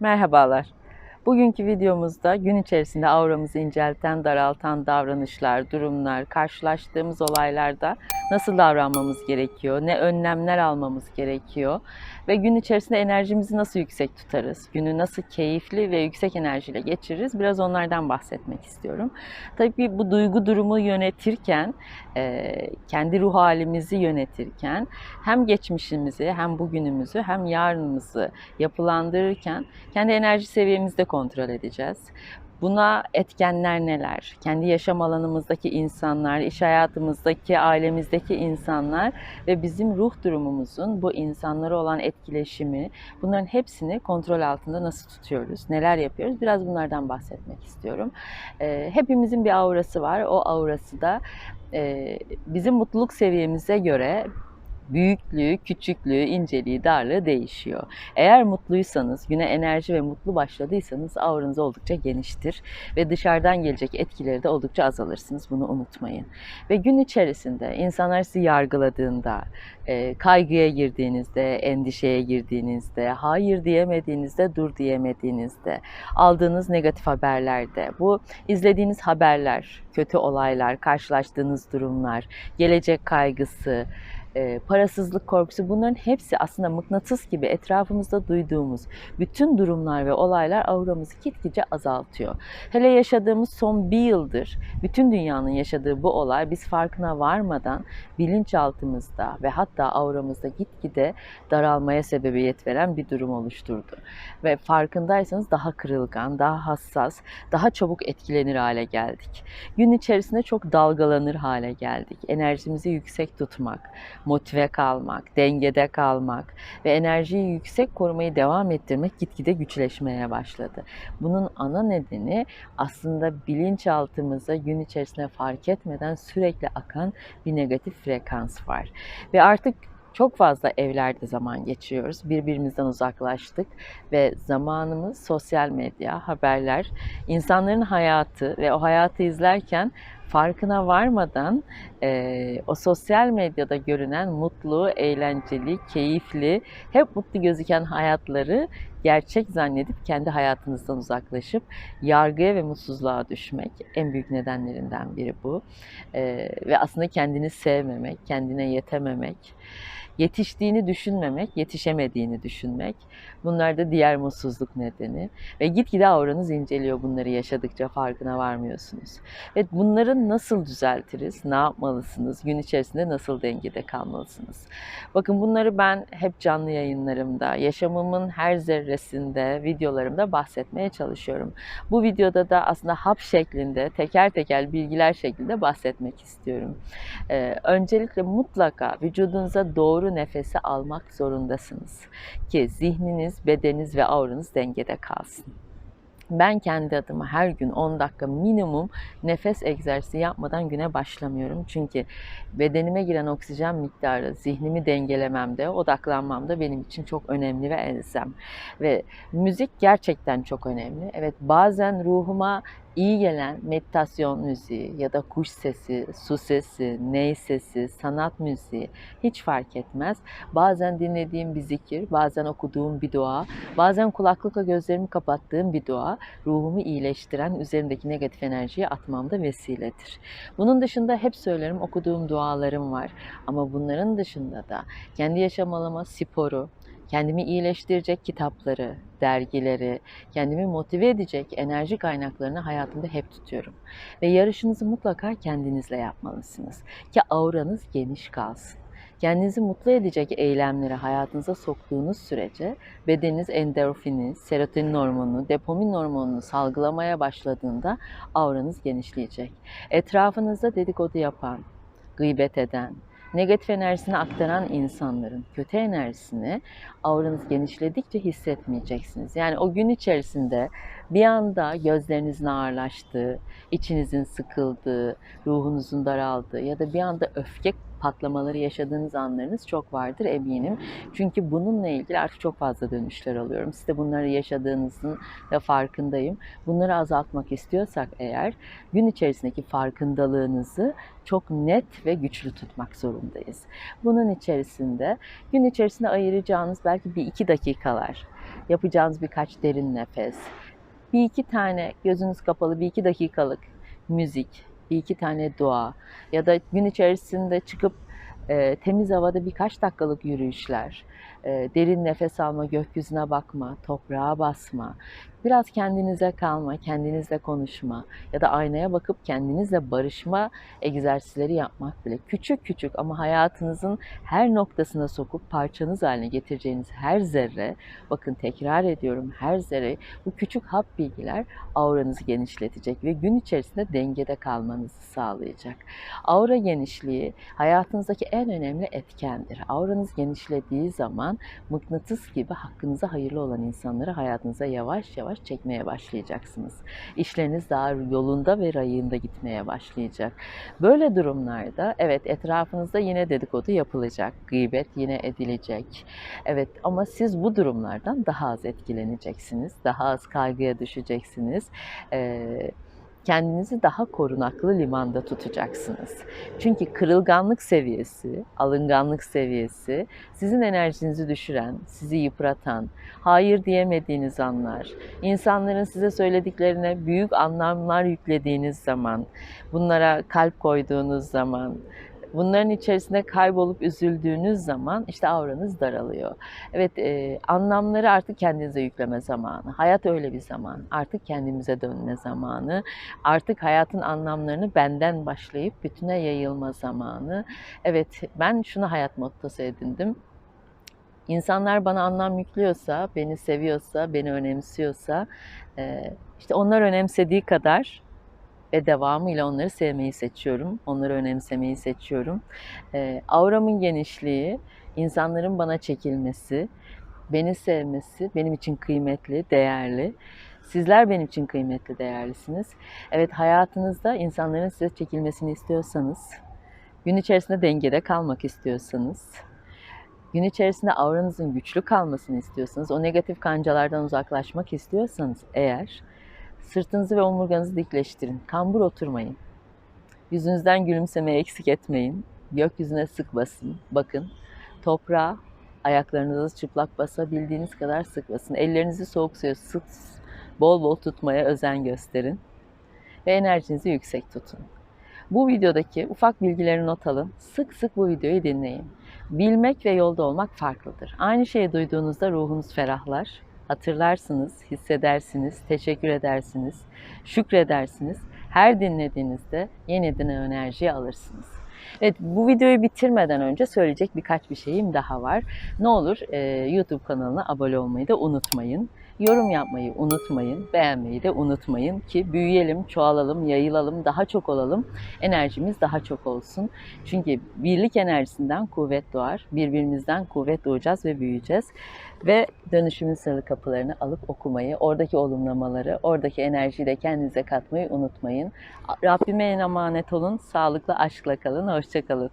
Merhabalar. Bugünkü videomuzda gün içerisinde auramızı incelten, daraltan davranışlar, durumlar, karşılaştığımız olaylarda nasıl davranmamız gerekiyor, ne önlemler almamız gerekiyor ve gün içerisinde enerjimizi nasıl yüksek tutarız, günü nasıl keyifli ve yüksek enerjiyle geçiririz biraz onlardan bahsetmek istiyorum. Tabii bu duygu durumu yönetirken, e, kendi ruh halimizi yönetirken hem geçmişimizi hem bugünümüzü hem yarınımızı yapılandırırken kendi enerji seviyemizi de kontrol edeceğiz. Buna etkenler neler? Kendi yaşam alanımızdaki insanlar, iş hayatımızdaki, ailemizdeki insanlar ve bizim ruh durumumuzun bu insanlara olan etkileşimi, bunların hepsini kontrol altında nasıl tutuyoruz? Neler yapıyoruz? Biraz bunlardan bahsetmek istiyorum. Ee, hepimizin bir aurası var. O aurası da e, bizim mutluluk seviyemize göre büyüklüğü, küçüklüğü, inceliği, darlığı değişiyor. Eğer mutluysanız, güne enerji ve mutlu başladıysanız auranız oldukça geniştir ve dışarıdan gelecek etkileri de oldukça azalırsınız. Bunu unutmayın. Ve gün içerisinde insanlar sizi yargıladığında, e, kaygıya girdiğinizde, endişeye girdiğinizde, hayır diyemediğinizde, dur diyemediğinizde, aldığınız negatif haberlerde, bu izlediğiniz haberler, kötü olaylar, karşılaştığınız durumlar, gelecek kaygısı, e, parasızlık korkusu bunların hepsi aslında mıknatıs gibi etrafımızda duyduğumuz bütün durumlar ve olaylar auramızı gitgide azaltıyor. Hele yaşadığımız son bir yıldır bütün dünyanın yaşadığı bu olay biz farkına varmadan bilinçaltımızda ve hatta auramızda gitgide daralmaya sebebiyet veren bir durum oluşturdu. Ve farkındaysanız daha kırılgan, daha hassas, daha çabuk etkilenir hale geldik. Gün içerisinde çok dalgalanır hale geldik. Enerjimizi yüksek tutmak, motive kalmak, dengede kalmak ve enerjiyi yüksek korumayı devam ettirmek gitgide güçleşmeye başladı. Bunun ana nedeni aslında bilinçaltımıza gün içerisinde fark etmeden sürekli akan bir negatif frekans var. Ve artık çok fazla evlerde zaman geçiriyoruz. Birbirimizden uzaklaştık ve zamanımız sosyal medya, haberler, insanların hayatı ve o hayatı izlerken farkına varmadan e, o sosyal medyada görünen mutlu, eğlenceli, keyifli, hep mutlu gözüken hayatları gerçek zannedip kendi hayatınızdan uzaklaşıp yargıya ve mutsuzluğa düşmek en büyük nedenlerinden biri bu. E, ve aslında kendini sevmemek, kendine yetememek yetiştiğini düşünmemek, yetişemediğini düşünmek. Bunlar da diğer mutsuzluk nedeni. Ve gitgide auranız inceliyor bunları yaşadıkça farkına varmıyorsunuz. Ve bunları nasıl düzeltiriz? Ne yapmalısınız? Gün içerisinde nasıl dengede kalmalısınız? Bakın bunları ben hep canlı yayınlarımda, yaşamımın her zerresinde, videolarımda bahsetmeye çalışıyorum. Bu videoda da aslında hap şeklinde, teker teker bilgiler şeklinde bahsetmek istiyorum. Ee, öncelikle mutlaka vücudunuza doğru nefesi almak zorundasınız ki zihniniz, bedeniniz ve auranız dengede kalsın. Ben kendi adıma her gün 10 dakika minimum nefes egzersizi yapmadan güne başlamıyorum. Çünkü bedenime giren oksijen miktarı zihnimi dengelememde, odaklanmamda benim için çok önemli ve elzem. Ve müzik gerçekten çok önemli. Evet bazen ruhuma iyi gelen meditasyon müziği ya da kuş sesi, su sesi, ney sesi, sanat müziği hiç fark etmez. Bazen dinlediğim bir zikir, bazen okuduğum bir dua, bazen kulaklıkla gözlerimi kapattığım bir dua ruhumu iyileştiren, üzerindeki negatif enerjiyi atmamda vesiledir. Bunun dışında hep söylerim okuduğum dualarım var. Ama bunların dışında da kendi yaşam alanıma sporu, kendimi iyileştirecek kitapları, dergileri, kendimi motive edecek enerji kaynaklarını hayatımda hep tutuyorum. Ve yarışınızı mutlaka kendinizle yapmalısınız ki auranız geniş kalsın. Kendinizi mutlu edecek eylemleri hayatınıza soktuğunuz sürece bedeniniz endorfini, serotonin hormonunu, dopamin hormonunu salgılamaya başladığında auranız genişleyecek. Etrafınızda dedikodu yapan, gıybet eden, negatif enerjisini aktaran insanların kötü enerjisini auranız genişledikçe hissetmeyeceksiniz. Yani o gün içerisinde bir anda gözlerinizin ağırlaştığı, içinizin sıkıldığı, ruhunuzun daraldığı ya da bir anda öfke patlamaları yaşadığınız anlarınız çok vardır eminim. Çünkü bununla ilgili artık çok fazla dönüşler alıyorum. Siz de bunları yaşadığınızın da farkındayım. Bunları azaltmak istiyorsak eğer gün içerisindeki farkındalığınızı çok net ve güçlü tutmak zorundayız. Bunun içerisinde gün içerisinde ayıracağınız belki bir iki dakikalar yapacağınız birkaç derin nefes, bir iki tane gözünüz kapalı bir iki dakikalık müzik, bir iki tane dua ya da gün içerisinde çıkıp e, temiz havada birkaç dakikalık yürüyüşler, e, derin nefes alma, gökyüzüne bakma, toprağa basma, biraz kendinize kalma, kendinizle konuşma ya da aynaya bakıp kendinizle barışma egzersizleri yapmak bile küçük küçük ama hayatınızın her noktasına sokup parçanız haline getireceğiniz her zerre, bakın tekrar ediyorum her zerre bu küçük hap bilgiler auranızı genişletecek ve gün içerisinde dengede kalmanızı sağlayacak. Aura genişliği hayatınızdaki en önemli etkendir. Auranız genişlediği zaman mıknatıs gibi hakkınıza hayırlı olan insanları hayatınıza yavaş yavaş çekmeye başlayacaksınız. İşleriniz daha yolunda ve rayında gitmeye başlayacak. Böyle durumlarda evet etrafınızda yine dedikodu yapılacak, gıybet yine edilecek. Evet ama siz bu durumlardan daha az etkileneceksiniz, daha az kaygıya düşeceksiniz. Ee, kendinizi daha korunaklı limanda tutacaksınız. Çünkü kırılganlık seviyesi, alınganlık seviyesi sizin enerjinizi düşüren, sizi yıpratan, hayır diyemediğiniz anlar, insanların size söylediklerine büyük anlamlar yüklediğiniz zaman, bunlara kalp koyduğunuz zaman, bunların içerisinde kaybolup üzüldüğünüz zaman işte auranız daralıyor. Evet e, anlamları artık kendinize yükleme zamanı. Hayat öyle bir zaman. Artık kendimize dönme zamanı. Artık hayatın anlamlarını benden başlayıp bütüne yayılma zamanı. Evet ben şunu hayat mottosu edindim. İnsanlar bana anlam yüklüyorsa, beni seviyorsa, beni önemsiyorsa, e, işte onlar önemsediği kadar ve devamıyla onları sevmeyi seçiyorum. Onları önemsemeyi seçiyorum. E, auramın genişliği, insanların bana çekilmesi, beni sevmesi benim için kıymetli, değerli. Sizler benim için kıymetli, değerlisiniz. Evet hayatınızda insanların size çekilmesini istiyorsanız, gün içerisinde dengede kalmak istiyorsanız, gün içerisinde auranızın güçlü kalmasını istiyorsanız, o negatif kancalardan uzaklaşmak istiyorsanız eğer sırtınızı ve omurganızı dikleştirin. Kambur oturmayın. Yüzünüzden gülümsemeyi eksik etmeyin. Gökyüzüne sık basın. Bakın toprağa ayaklarınızı çıplak basabildiğiniz kadar sık basın. Ellerinizi soğuk suya sık bol bol tutmaya özen gösterin. Ve enerjinizi yüksek tutun. Bu videodaki ufak bilgileri not alın. Sık sık bu videoyu dinleyin. Bilmek ve yolda olmak farklıdır. Aynı şeyi duyduğunuzda ruhunuz ferahlar. Hatırlarsınız, hissedersiniz, teşekkür edersiniz, şükredersiniz. Her dinlediğinizde yeniden enerji alırsınız. Evet bu videoyu bitirmeden önce söyleyecek birkaç bir şeyim daha var. Ne olur e, YouTube kanalına abone olmayı da unutmayın. Yorum yapmayı unutmayın, beğenmeyi de unutmayın ki büyüyelim, çoğalalım, yayılalım, daha çok olalım, enerjimiz daha çok olsun. Çünkü birlik enerjisinden kuvvet doğar, birbirimizden kuvvet doğacağız ve büyüyeceğiz. Ve dönüşümün sırrı kapılarını alıp okumayı, oradaki olumlamaları, oradaki enerjiyi de kendinize katmayı unutmayın. Rabbime emanet olun, sağlıklı, aşkla kalın, hoşçakalın.